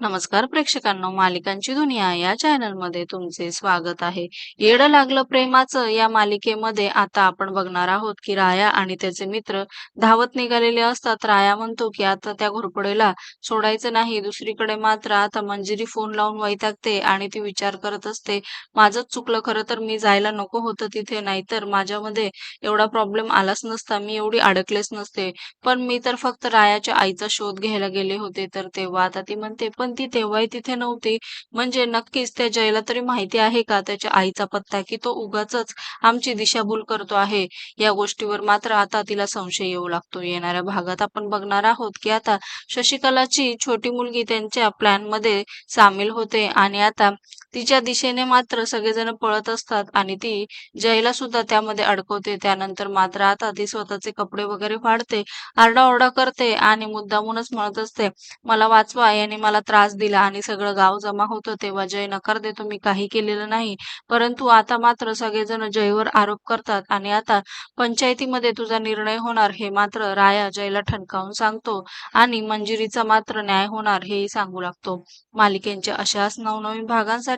नमस्कार प्रेक्षकांनो मालिकांची दुनिया या चॅनलमध्ये तुमचे स्वागत आहे. येड लागलं प्रेमाचं या मालिकेमध्ये आता आपण बघणार आहोत की राया आणि त्याचे मित्र धावत निघालेले असतात. राया म्हणतो की आता त्या घोरपडेला सोडायचं नाही दुसरीकडे मात्र आता मंजिरी फोन लावून वैतागते आणि ती विचार करत असते माझंच चुकलं खरं तर मी जायला नको होतं तिथे नाहीतर माझ्यामध्ये एवढा प्रॉब्लेम आलाच नसता मी एवढी अडकलेच नसते. पण मी तर फक्त रायाच्या आईचा शोध घ्यायला गेले होते तर तेव्हा आता ती म्हणते पण ती तेव्हाही तिथे नव्हती. म्हणजे नक्कीच त्या जयला तरी माहिती आहे का? त्याच्या आईचा पत्ता की तो उगाचच आमची दिशाभूल करतो आहे. या गोष्टीवर मात्र आता तिला संशय येऊ लागतो. येणाऱ्या भागात आपण बघणार आहोत की आता शशिकलाची छोटी मुलगी त्यांच्या प्लॅनमध्ये सामील होते आणि आता तिच्या दिशेने मात्र सगळेजण पळत असतात आणि ती जयला सुद्धा त्यामध्ये अडकवते. त्यानंतर मात्र आता ती स्वतःचे कपडे वगैरे फाडते आरडाओरडा करते आणि मुद्दामूनच म्हणत असते मला वाचवा याने मला त्रास दिला आणि सगळं गाव जमा होतं तेव्हा जय नकार देतो मी काही केलेलं नाही. परंतु आता मात्र सगळेजण जयवर आरोप करतात आणि आता पंचायतीमध्ये तुझा निर्णय होणार हे मात्र राया जयला ठणकावून सांगतो आणि मंजिरीचा मात्र न्याय होणार हेही सांगू लागतो. मालिकेंच्या अशाच नवनवीन भागांसाठी